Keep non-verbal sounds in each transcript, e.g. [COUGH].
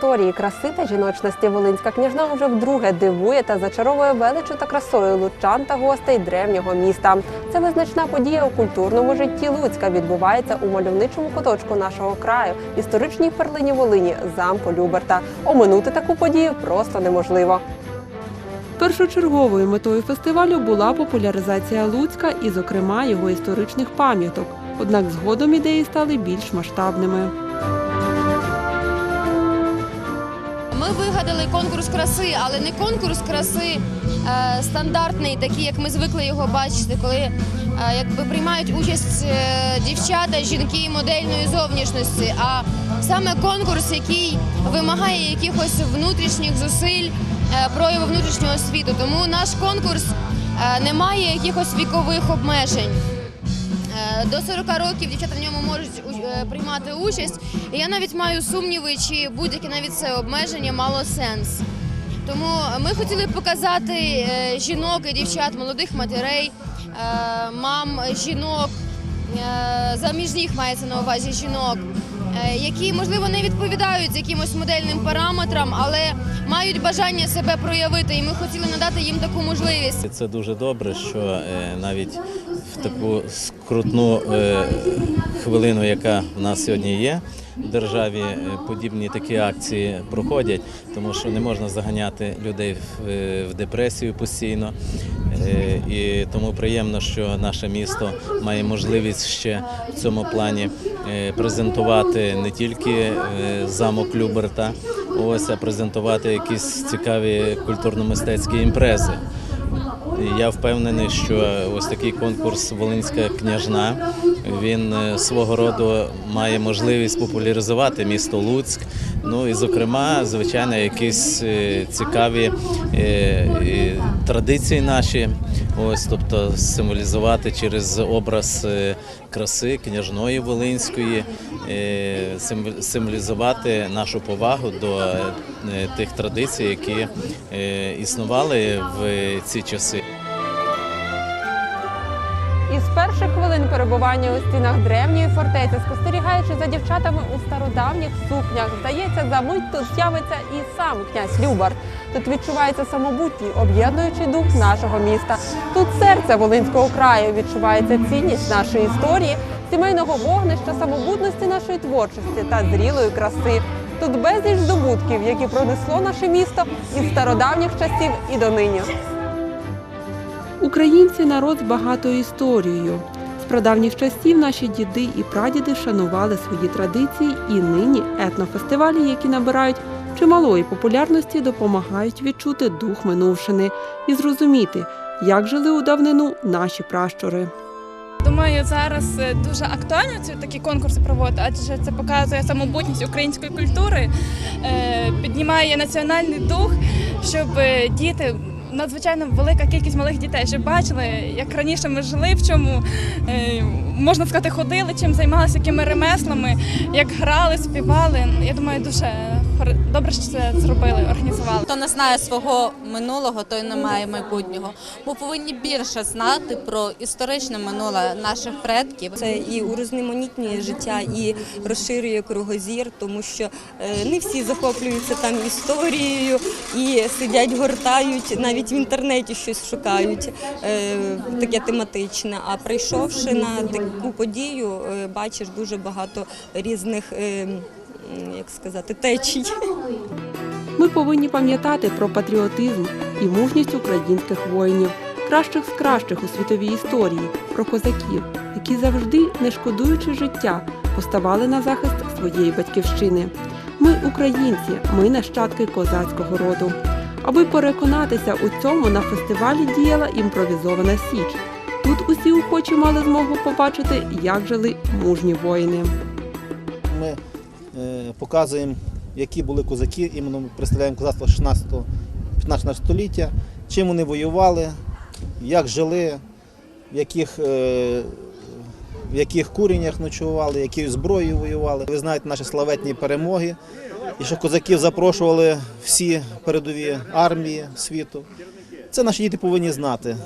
історії, краси та жіночності Волинська княжна уже вдруге дивує та зачаровує величу та красою лучан та гостей древнього міста. Це визначна подія у культурному житті Луцька відбувається у мальовничому куточку нашого краю, історичній перлині Волині, замку Люберта. Оминути таку подію просто неможливо. Першочерговою метою фестивалю була популяризація Луцька і, зокрема, його історичних пам'яток. Однак згодом ідеї стали більш масштабними. Ми вигадали конкурс краси, але не конкурс краси е, стандартний, такий, як ми звикли його бачити, коли е, якби приймають участь е, дівчата, жінки модельної зовнішності, а саме конкурс, який вимагає якихось внутрішніх зусиль, е, прояву внутрішнього світу. Тому наш конкурс е, не має якихось вікових обмежень. Е, До 40 років дівчата в ньому можуть приймати участь. І я навіть маю сумніви, чи будь-яке навіть це обмеження мало сенс. Тому ми хотіли показати е, жінок і дівчат, молодих матерей, е, мам, жінок, е, заміжніх мається на увазі жінок, е, які, можливо, не відповідають якимось модельним параметрам, але мають бажання себе проявити. І ми хотіли надати їм таку можливість. Це дуже добре, що е, навіть в таку скрутну е, хвилину, яка в нас сьогодні є в державі, е, подібні такі акції проходять, тому що не можна заганяти людей в, е, депресію постійно. І тому приємно, що наше місто має можливість ще в цьому плані презентувати не тільки замок Люберта, ось а презентувати якісь цікаві культурно-мистецькі імпрези. Я впевнений, що ось такий конкурс Волинська княжна він е, свого роду має можливість популяризувати місто Луцьк. Ну і зокрема, звичайно, якісь е, цікаві е, традиції наші. Ось, тобто символізувати через образ краси княжної Волинської, символізувати нашу повагу до тих традицій, які існували в ці часи. Перебування у стінах древньої фортеці, спостерігаючи за дівчатами у стародавніх сукнях, здається, за мить тут з'явиться і сам князь Любар. Тут відчувається самобутній, об'єднуючий дух нашого міста. Тут серце Волинського краю відчувається цінність нашої історії, сімейного вогнища, самобутності нашої творчості та зрілої краси. Тут безліч здобутків, які пронесло наше місто із стародавніх часів і донині. Українці народ з багатою історією. Прадавніх часів наші діди і прадіди шанували свої традиції, і нині етнофестивалі, які набирають чималої популярності, допомагають відчути дух минувшини і зрозуміти, як жили у давнину наші пращури. Думаю, зараз е, дуже актуально ці такі конкурси проводити, адже це показує самобутність української культури, е, піднімає національний дух, щоб е, діти. Надзвичайно велика кількість малих дітей, щоб бачили, як раніше ми жили, в чому е, можна сказати, ходили, чим займалися, якими ремеслами, як грали, співали. Я думаю, дуже добре, що це зробили, організували. Хто не знає свого минулого, той не має майбутнього. Ми повинні більше знати про історичне минуле наших предків. Це і урізноманітнює життя, і розширює кругозір, тому що е, не всі захоплюються там історією і сидять, гортають, навіть в інтернеті щось шукають е, таке тематичне. А прийшовши на таку подію, е, бачиш дуже багато різних, як сказати, течій. Ми повинні пам'ятати про патріотизм і мужність українських воїнів, кращих з кращих у світовій історії, про козаків, які завжди, не шкодуючи життя, поставали на захист своєї батьківщини. Ми українці, ми нащадки козацького роду. Аби переконатися у цьому, на фестивалі діяла імпровізована січ. Тут усі охочі мали змогу побачити, як жили мужні воїни. Ми показуємо, які були козаки, іменно ми представляємо козацтво 16-15 століття, чим вони воювали, як жили, в яких, е, в яких куреннях ночували, якою зброєю воювали. Ви знаєте наші славетні перемоги, і що козаків запрошували всі передові армії світу. Це наші діти повинні знати.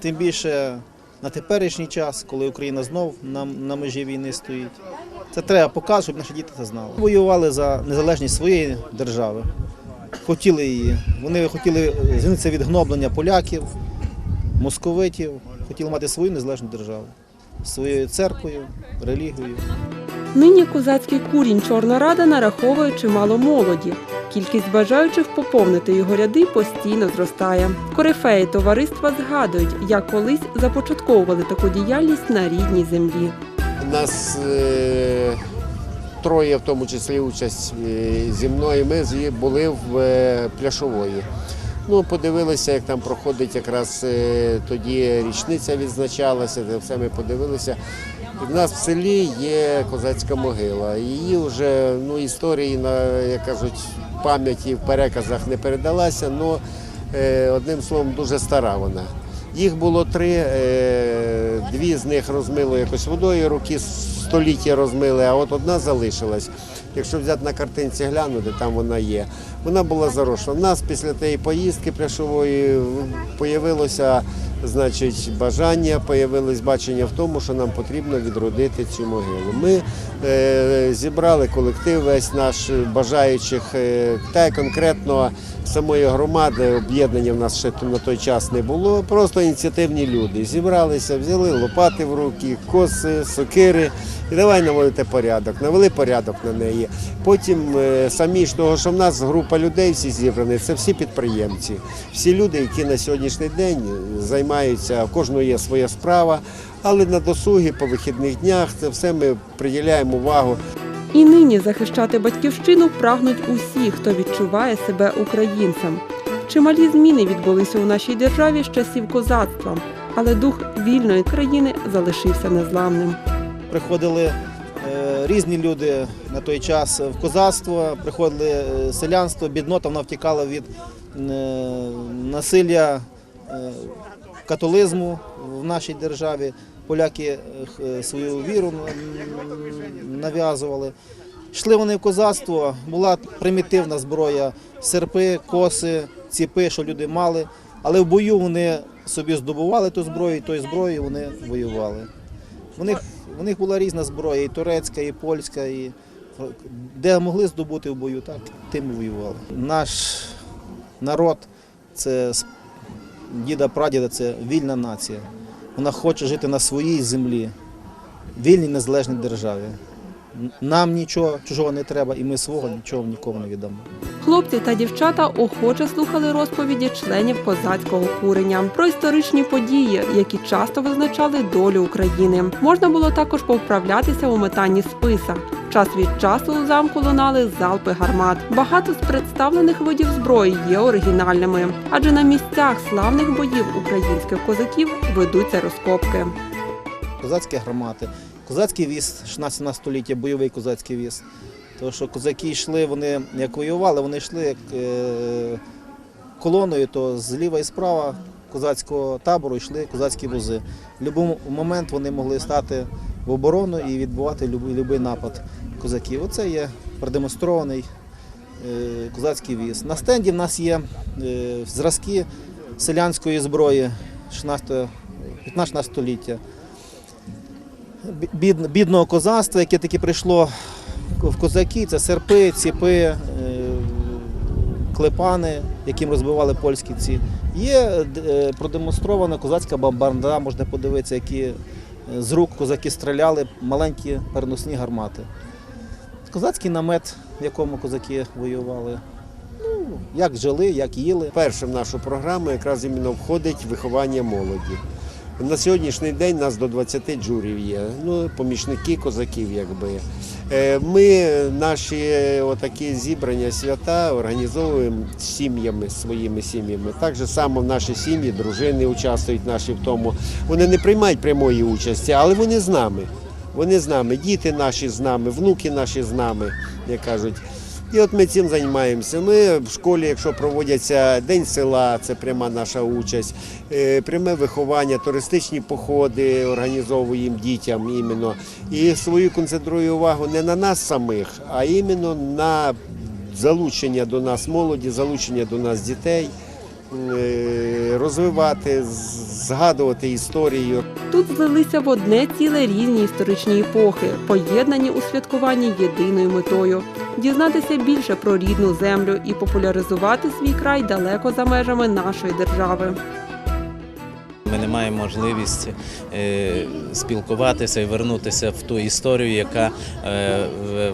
Тим більше на теперішній час, коли Україна знов на, на межі війни стоїть. Це треба показати, щоб наші діти це знали. Воювали за незалежність своєї держави, хотіли її. Вони хотіли звільнитися від гноблення поляків, московитів, хотіли мати свою незалежну державу, своєю церквою, релігією. Нині козацький курінь Чорна Рада нараховує чимало молоді. Кількість бажаючих поповнити його ряди постійно зростає. Корифеї товариства згадують, як колись започатковували таку діяльність на рідній землі. Нас е, троє, в тому числі участь е, зі мною. Ми були в е, пляшової. Ну, подивилися, як там проходить якраз тоді річниця відзначалася, все ми подивилися. У нас в селі є козацька могила. Її вже ну, історії, як кажуть, пам'яті в переказах не передалася, але одним словом дуже стара вона. Їх було три, дві з них розмило якось водою, руки століття розмили, а от одна залишилась. Якщо взяти на картинці глянути, там вона є. Вона була зарошена. У нас після тієї поїздки пляшової появилося значить, бажання, появилось бачення в тому, що нам потрібно відродити цю могилу. Ми е, зібрали колектив весь наш бажаючих, е, та конкретно самої громади об'єднання в нас ще на той час не було. Просто ініціативні люди зібралися, взяли лопати в руки, коси, сокири і давай наводити порядок. Навели порядок на неї. Потім е, самі ж того, що в нас група людей всі зібрані, це всі підприємці, всі люди, які на сьогоднішній день займаються, в кожного є своя справа, але на досуги по вихідних днях це все ми приділяємо увагу. І нині захищати батьківщину прагнуть усі, хто відчуває себе українцем. Чималі зміни відбулися у нашій державі з часів козацтва, але дух вільної країни залишився незламним. Приходили е, різні люди на той час в козацтво, приходили е, селянство, біднота вона втікала від е, насилля католизму в нашій державі. Поляки е, е, свою віру нав'язували. Йшли вони в козацтво, була примітивна зброя, серпи, коси, ціпи, що люди мали. Але в бою вони собі здобували ту зброю, і тою зброєю вони воювали. У них, у них була різна зброя, і турецька, і польська, і де могли здобути в бою, так тим воювали. Наш народ це діда прадіда, це вільна нація. Вона хоче жити на своїй землі, вільній незалежній державі. Нам нічого чужого не треба, і ми свого нічого нікому не віддамо. Хлопці та дівчата охоче слухали розповіді членів козацького курення про історичні події, які часто визначали долю України. Можна було також повправлятися у метанні списа. Час від часу у замку лунали залпи гармат. Багато з представлених видів зброї є оригінальними, адже на місцях славних боїв українських козаків ведуться розкопки. Козацькі гармати, козацький віз 16 століття, бойовий козацький віз. Тому що козаки йшли, вони як воювали, вони йшли як е, колоною, то зліва і справа козацького табору йшли козацькі вози. В будь-який момент вони могли стати в оборону і відбувати будь-який напад козаків. Оце є продемонстрований е, козацький віз. На стенді в нас є е, зразки селянської зброї 16-15 століття бідного козацтва, яке таки прийшло в козаки, це серпи, ціпи, е, клепани, яким розбивали польські ці. Є е, продемонстрована козацька банда, можна подивитися, які е, з рук козаки стріляли, маленькі переносні гармати. Козацький намет, в якому козаки воювали. Ну, як жили, як їли. Перше в нашу програму якраз іменно входить виховання молоді. На сьогоднішній день нас до 20 джурів є, ну, помічники козаків, якби. Е, Ми наші отакі зібрання свята організовуємо сім'ями, своїми сім'ями. Так же само наші сім'ї, дружини участвують наші в тому. Вони не приймають прямої участі, але вони з нами. Вони з нами, діти наші з нами, внуки наші з нами, як кажуть. І от ми цим займаємося. Ми в школі, якщо проводяться День села, це пряма наша участь, е, пряме виховання, туристичні походи організовуємо дітям іменно. І свою концентрую увагу не на нас самих, а іменно на залучення до нас молоді, залучення до нас дітей, розвивати, згадувати історію. Тут злилися в одне ціле різні історичні епохи, поєднані у святкуванні єдиною метою дізнатися більше про рідну землю і популяризувати свій край далеко за межами нашої держави. Ми не маємо можливість е, спілкуватися і вернутися в ту історію, яка е,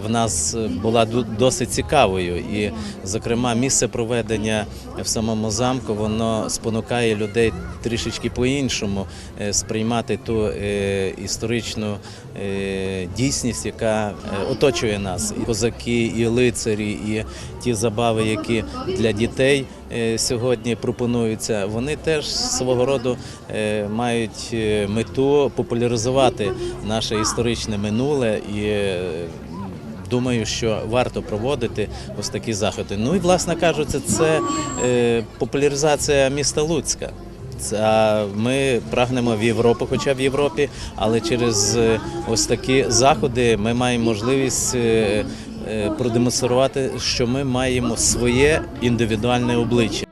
в- нас була досить цікавою. І, зокрема, місце проведення в самому замку воно спонукає людей трішечки по-іншому е, сприймати ту історичну дійсність, яка оточує нас. І козаки, і лицарі, і ті забави, які для дітей сьогодні пропонуються, вони теж свого роду е, мають е, мету популяризувати наше історичне минуле і. е, Думаю, що варто проводити ось такі заходи. Ну і власне кажучи, це е, популяризація міста Луцька. А ми прагнемо в Європу, хоча в Європі, але через е, ось такі заходи ми маємо можливість е, е, продемонструвати, що ми маємо своє індивідуальне обличчя.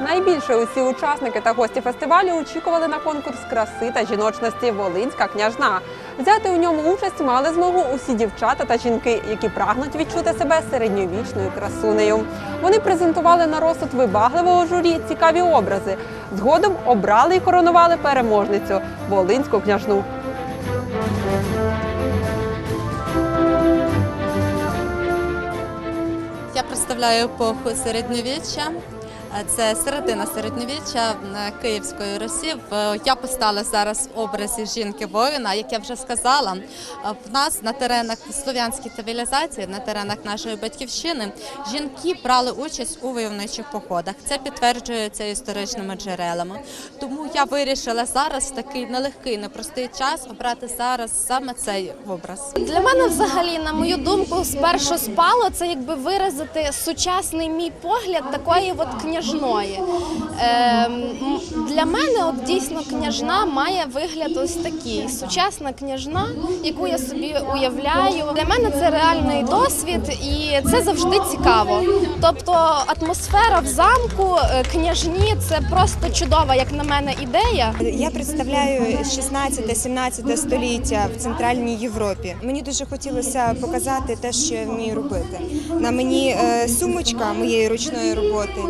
Найбільше усі учасники та гості фестивалю очікували на конкурс краси та жіночності Волинська княжна. Взяти у ньому участь мали змогу усі дівчата та жінки, які прагнуть відчути себе середньовічною красунею. Вони презентували на розсуд вибагливого журі цікаві образи. Згодом обрали і коронували переможницю Волинську княжну. Я представляю епоху середньовіччя. Е, Це середина середньовіччя е, Київської Русі. В- Я постала зараз в образі жінки воїна. Як я вже сказала, е, в нас на теренах слов'янської цивілізації, на теренах нашої батьківщини, жінки брали участь у войовничих походах. Це підтверджується історичними джерелами. Тому я вирішила зараз в такий нелегкий, непростий час обрати зараз саме цей образ. Для мене, взагалі, на мою думку, спершу спало це якби виразити сучасний мій погляд такої от княжної. Ем, для мене от дійсно княжна має вигляд ось такий. Сучасна княжна, яку я собі уявляю. Для мене це реальний досвід, і це завжди цікаво. Тобто атмосфера в замку е, княжні це просто чудова, як на мене, ідея. Я представляю 16-17 століття в Центральній Європі. Мені дуже хотілося показати те, що я вмію робити. На мені е, сумочка моєї ручної роботи.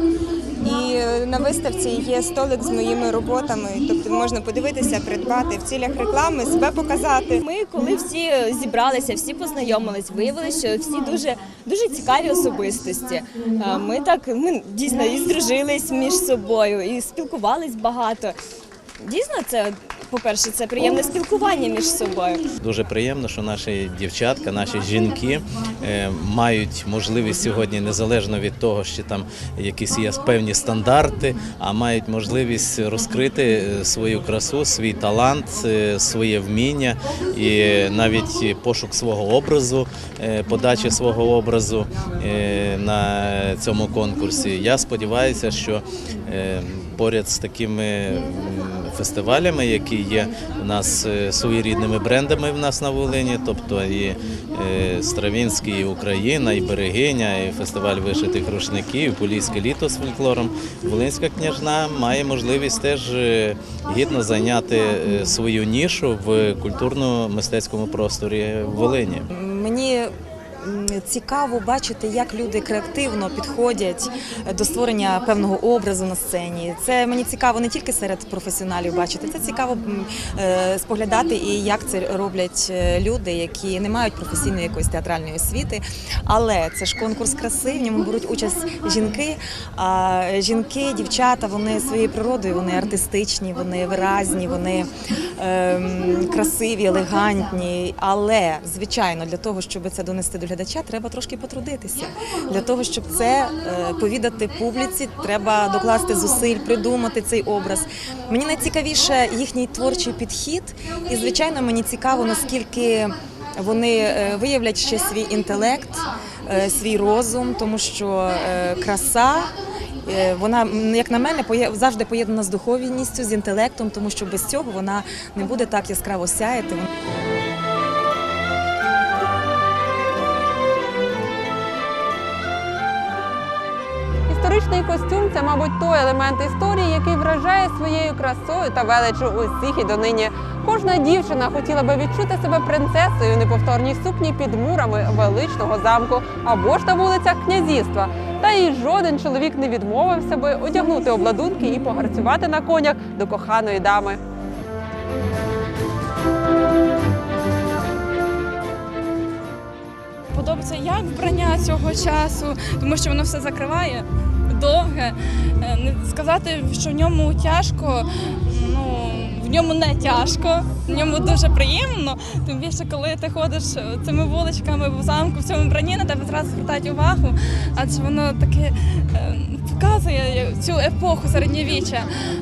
І е, на виставці є столик з моїми роботами, тобто можна подивитися, придбати в цілях реклами, себе показати. Ми, коли всі зібралися, всі познайомились, виявилося, що всі дуже дуже цікаві особистості. Е, Ми так ми дійсно і здружились між собою, і спілкувались багато. Дійсно, це по-перше, це приємне спілкування між собою. Дуже приємно, що наші дівчатка, наші жінки е, мають можливість сьогодні, незалежно від того, що там якісь є певні стандарти, а мають можливість розкрити е, свою красу, свій талант, е, своє вміння і навіть пошук свого образу, подачі свого образу на цьому конкурсі. Я сподіваюся, що поряд з такими фестивалями, які є у нас е, своєрідними брендами в нас на Волині, тобто і е, Стравінський, і Україна, і Берегиня, і фестиваль вишитих рушників, і Поліське літо з фольклором. Волинська княжна має можливість теж е, гідно зайняти свою нішу в культурно-мистецькому просторі Волині. Мені цікаво бачити, як люди креативно підходять до створення певного образу на сцені. Це мені цікаво не тільки серед професіоналів бачити, це цікаво е, споглядати і як це роблять е, люди, які не мають професійної якоїсь театральної освіти. Але це ж конкурс краси, в ньому беруть участь жінки. А жінки, дівчата, вони своєю природою, вони артистичні, вони виразні, вони ем, красиві, елегантні. Але звичайно, для того, щоб це донести до глядача, треба трошки потрудитися. Для того, щоб це е, повідати публіці, треба докласти зусиль, придумати цей образ. Мені найцікавіше їхній творчий підхід, і звичайно, мені цікаво, наскільки вони е, виявлять ще свій інтелект, е, свій розум, тому що краса. Вона, як на мене, завжди поєднана з духовністю, з інтелектом, тому що без цього вона не буде так яскраво сяяти. Алегоричний костюм це, мабуть, той елемент історії, який вражає своєю красою та величу усіх і донині. Кожна дівчина хотіла би відчути себе принцесою у неповторній сукні під мурами величного замку або ж на вулицях князівства. Та і жоден чоловік не відмовився би одягнути обладунки і погарцювати на конях до коханої дами. Подобається як вбрання цього часу, тому що воно все закриває довге. Е, Не сказати, що в ньому тяжко. Ну в ньому не тяжко, в ньому дуже приємно. Тим більше, коли ти ходиш цими вуличками в замку в цьому вбранні, на тебе зразу звертають увагу, адже воно таке е, показує цю епоху середньовіччя.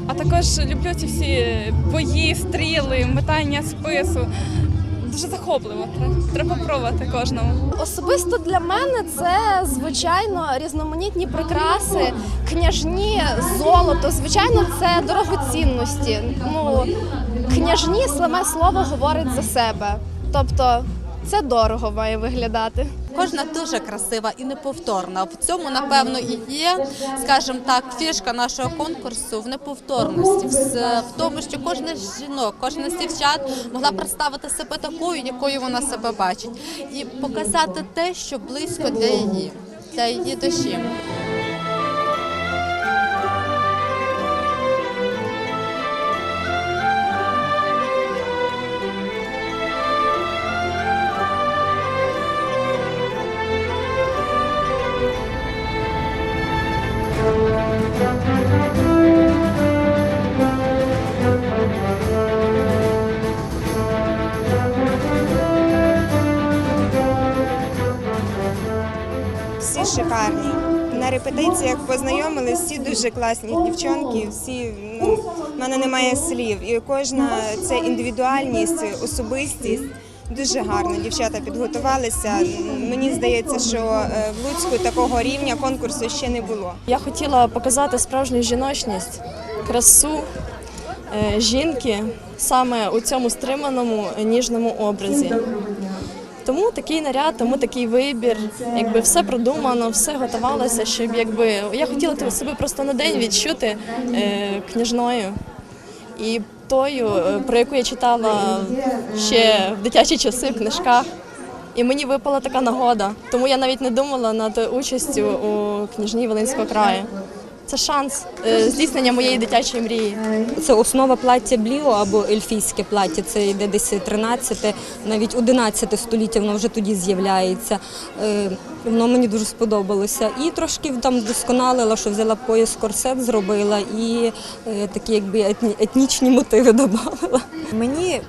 А також люблю ці всі бої, стріли, метання спису. Дуже захопливо. Треба, пробувати кожному. Особисто для мене це звичайно різноманітні прикраси, княжні, золото. Звичайно, це дорогоцінності. Ну княжні саме слово говорить за себе. Тобто це дорого має виглядати. Кожна дуже красива і неповторна. В цьому, напевно, і є, скажімо так, фішка нашого конкурсу в неповторності, в, тому, що кожна з жінок, кожна з дівчат могла представити себе такою, якою вона себе бачить, і показати те, що близько для її, для її душі. На репетиціях познайомились, всі дуже класні дівчонки, всі ну, в мене немає слів. І кожна це індивідуальність, особистість. Дуже гарно дівчата підготувалися. Мені здається, що е, в Луцьку такого рівня конкурсу ще не було. Я хотіла показати справжню жіночність, красу е, жінки саме у цьому стриманому е, ніжному образі. Тому такий наряд, тому такий вибір, якби все продумано, все готувалося, щоб якби я хотіла себе просто на день відчути е, княжною і тою, е, про яку я читала ще в дитячі часи в книжках. І мені випала така нагода, тому я навіть не думала над участю у княжні Волинського краю. Це шанс е, здійснення моєї дитячої мрії. Це основа плаття бліо або ельфійське плаття. Це йде десь 13, навіть 11 століття, воно вже тоді з'являється. Е, Воно мені дуже сподобалося. І трошки там вдосконалила, що взяла пояс корсет, зробила і е, такі якби етнічні мотиви додала. Мені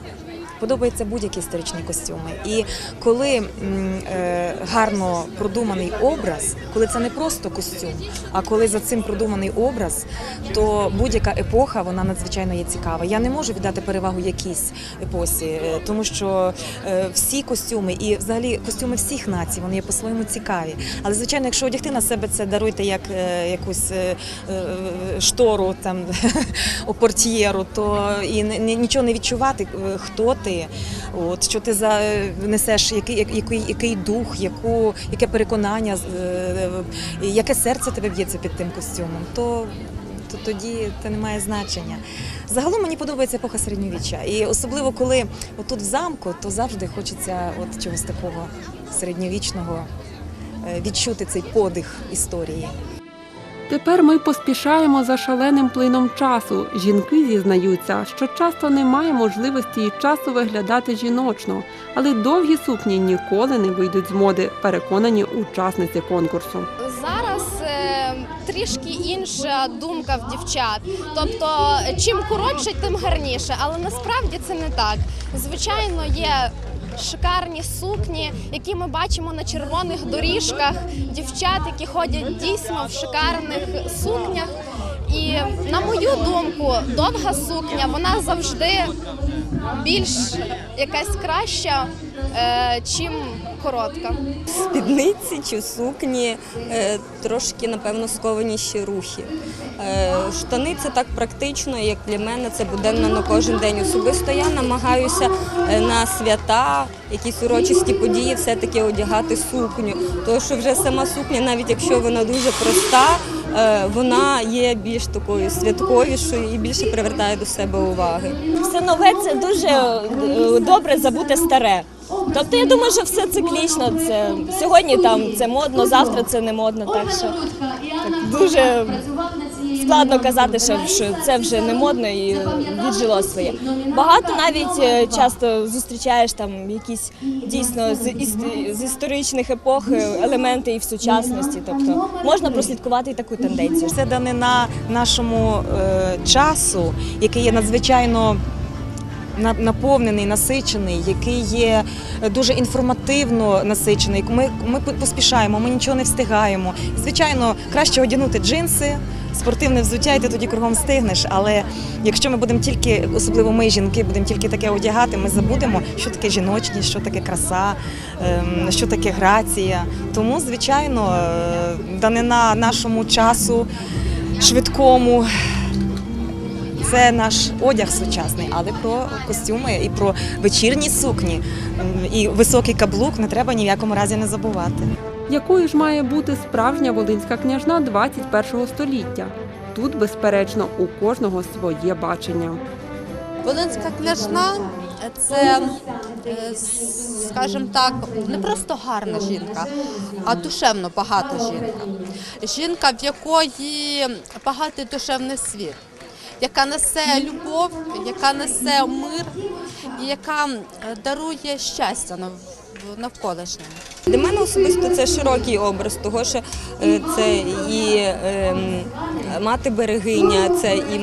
подобаються будь-які історичні костюми. І коли е, гарно продуманий образ, коли це не просто костюм, а коли за цим продуманий образ, то будь-яка епоха вона надзвичайно є цікава. Я не можу віддати перевагу якійсь епосі, е, тому що е, всі костюми і взагалі костюми всіх націй вони є по-своєму цікаві. Але звичайно, якщо одягти на себе це даруйте як якусь штору там [LAUGHS] у то і ні- ні- нічого не відчувати, хто ти, от що ти за несеш, який, який, який дух, яку, яке переконання, е, яке серце тебе б'ється під тим костюмом, то, то тоді це не має значення. Загалом мені подобається епоха середньовіччя. І особливо коли отут в замку, то завжди хочеться от чогось такого середньовічного е, відчути цей подих історії. Тепер ми поспішаємо за шаленим плином часу. Жінки зізнаються, що часто немає можливості і часу виглядати жіночно, але довгі сукні ніколи не вийдуть з моди, переконані учасниці конкурсу. Зараз е, трішки інша думка в дівчат. Тобто, чим коротше, тим гарніше. Але насправді це не так. Звичайно, є шикарні сукні, які ми бачимо на червоних доріжках. Дівчат, які ходять дійсно в шикарних сукнях. І на мою думку, довга сукня вона завжди більш якась краща, чим коротка. спідниці чи сукні, е, трошки, напевно, скованіші рухи. Е, Штани це так практично, як для мене, це буденно на кожен день. Особисто я намагаюся е, на свята, якісь урочисті події, все-таки одягати сукню. Тому що вже сама сукня, навіть якщо вона дуже проста, е, вона є більш такою святковішою і більше привертає до себе уваги. Все нове це дуже е, добре забути старе. Тобто я думаю, що все циклічно. Це сьогодні там це модно, завтра це не модно. Так що так дуже складно казати, що, що це вже не модно і віджило своє. Багато навіть е, часто зустрічаєш там якісь дійсно з, із, з історичних епох е, елементи і в сучасності. Тобто можна прослідкувати і таку тенденцію. Це данина нашому е, часу, який є надзвичайно на- наповнений, насичений, який є дуже інформативно насичений. Ми, ми поспішаємо, ми нічого не встигаємо. Звичайно, краще одягнути джинси. Спортивне взуття, і ти тоді кругом встигнеш. Але якщо ми будемо тільки, особливо ми, жінки, будемо тільки таке одягати, ми забудемо, що таке жіночність, що таке краса, ем, що таке грація. Тому, звичайно, е, данина нашому часу швидкому. Це наш одяг сучасний, але про костюми і про вечірні сукні і високий каблук не треба ні в якому разі не забувати. Якою ж має бути справжня волинська княжна 21 століття? Тут, безперечно, у кожного своє бачення. Волинська княжна це, е, скажімо так, не просто гарна жінка, а душевно багата жінка. Жінка, в якої багатий душевний світ, яка несе любов, яка несе мир і яка е, дарує щастя нав- навколишнім. Для мене особисто це широкий образ, того що е, це і ем, мати берегиня, це і,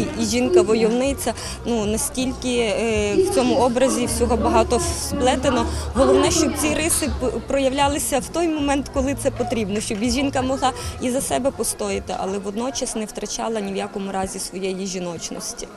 і, і жінка-войовниця. Ну настільки е, в цьому образі всього багато сплетено. Головне, щоб ці риси проявлялися в той момент, коли це потрібно, щоб і жінка могла і за себе постояти, але водночас не втрачала ні в якому разі своєї жіночності.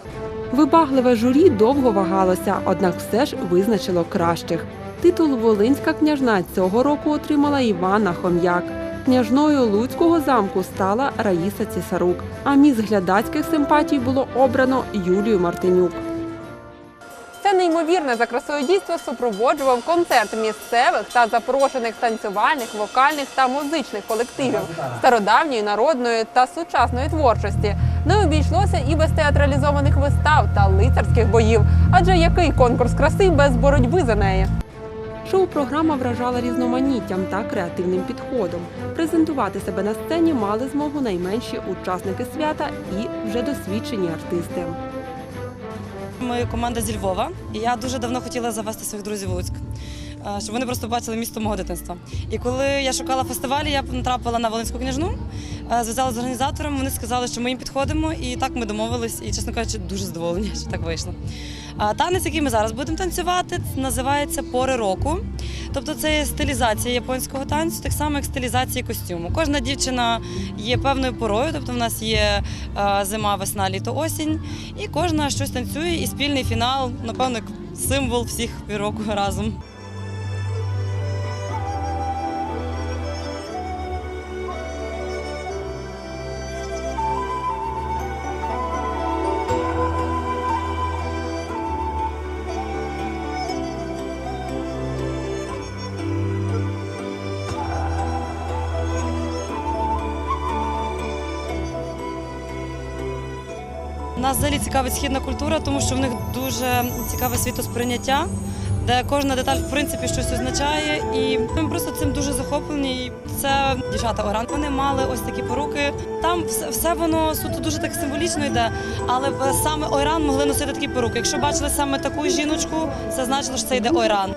Вибагливе журі довго вагалося, однак все ж визначило кращих. Титул Волинська княжна цього року отримала Івана Хом'як. Княжною Луцького замку стала Раїса Цісарук, а міс глядацьких симпатій було обрано Юлію Мартинюк. Це неймовірне за красою дійство супроводжував концерт місцевих та запрошених танцювальних, вокальних та музичних колективів стародавньої, народної та сучасної творчості. Не обійшлося і без театралізованих вистав та лицарських боїв. Адже який конкурс краси без боротьби за неї? Шоу-програма вражала різноманіттям та креативним підходом. Презентувати себе на сцені мали змогу найменші учасники свята і вже досвідчені артисти. Ми команда зі Львова, і я дуже давно хотіла завести своїх друзів в Луцьк, е, щоб вони просто бачили місто мого дитинства. І коли я шукала фестивалі, я натрапила на Волинську княжну, е, зв'язалася з організатором. Вони сказали, що ми їм підходимо, і так ми домовились. І, чесно кажучи, дуже задоволені, [LAUGHS] що так вийшло. А танець, який ми зараз будемо танцювати, називається пори року. Тобто це є стилізація японського танцю, так само як стилізація костюму. Кожна дівчина є певною порою, тобто в нас є е, зима, весна, літо, осінь, і кожна щось танцює, і спільний фінал, напевно, символ всіх півроку разом. Нас взагалі цікавить східна культура, тому що в них дуже цікаве світосприйняття, де кожна деталь в принципі щось означає. І ми просто цим дуже захоплені. І Це дівчата Оран. Вони мали ось такі поруки. Там все, все воно суто дуже так символічно йде. Але саме Ойран могли носити такі поруки. Якщо бачили саме таку жіночку, це значило, що це йде Ойран.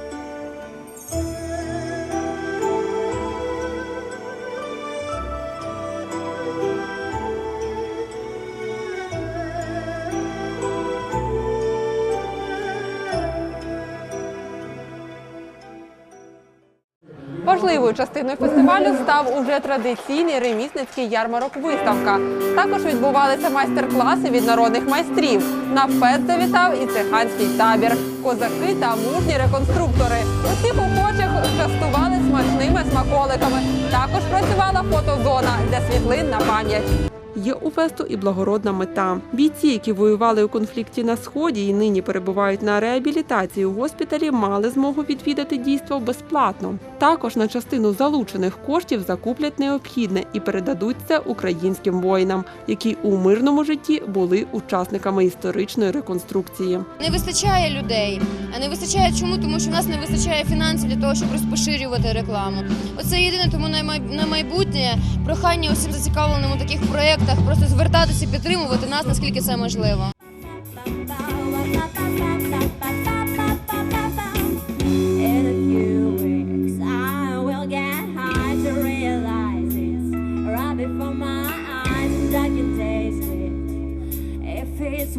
Важливою частиною фестивалю став уже традиційний ремісницький ярмарок-виставка. Також відбувалися майстер-класи від народних майстрів. На фест завітав і циханський табір. Козаки та мужні реконструктори. Усіх охочих частували смачними смаколиками. Також працювала фотозона для світлин на пам'ять. Є у фесту і благородна мета. Бійці, які воювали у конфлікті на сході і нині перебувають на реабілітації у госпіталі, мали змогу відвідати дійство безплатно. Також на частину залучених коштів закуплять необхідне і передадуть це українським воїнам, які у мирному житті були учасниками історичної реконструкції. Не вистачає людей. А не вистачає чому? Тому що в нас не вистачає фінансів для того, щоб розпоширювати рекламу. Оце єдине, тому на майбутнє прохання усім зацікавленим у таких проєктах просто звертатися, підтримувати нас, наскільки це можливо.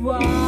In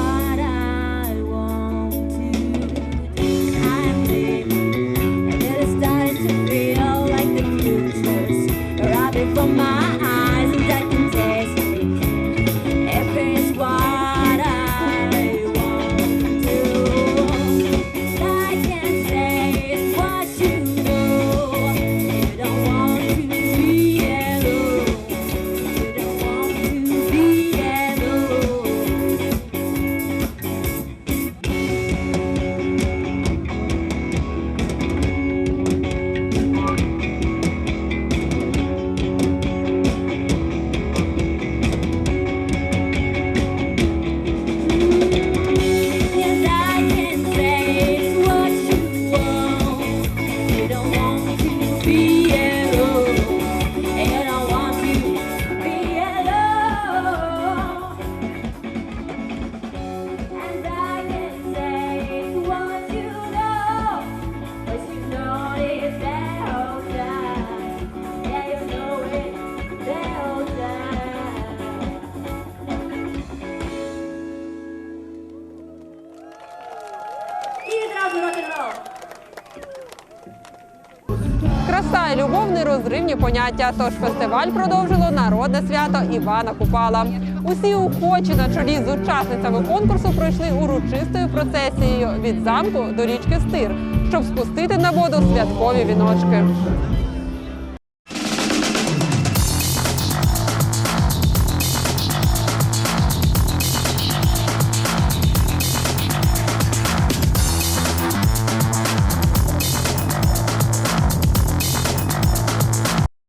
нерозривні поняття. Тож фестиваль продовжило народне свято Івана Купала. Усі охочі на чолі з учасницями конкурсу пройшли урочистою процесією від замку до річки Стир, щоб спустити на воду святкові віночки.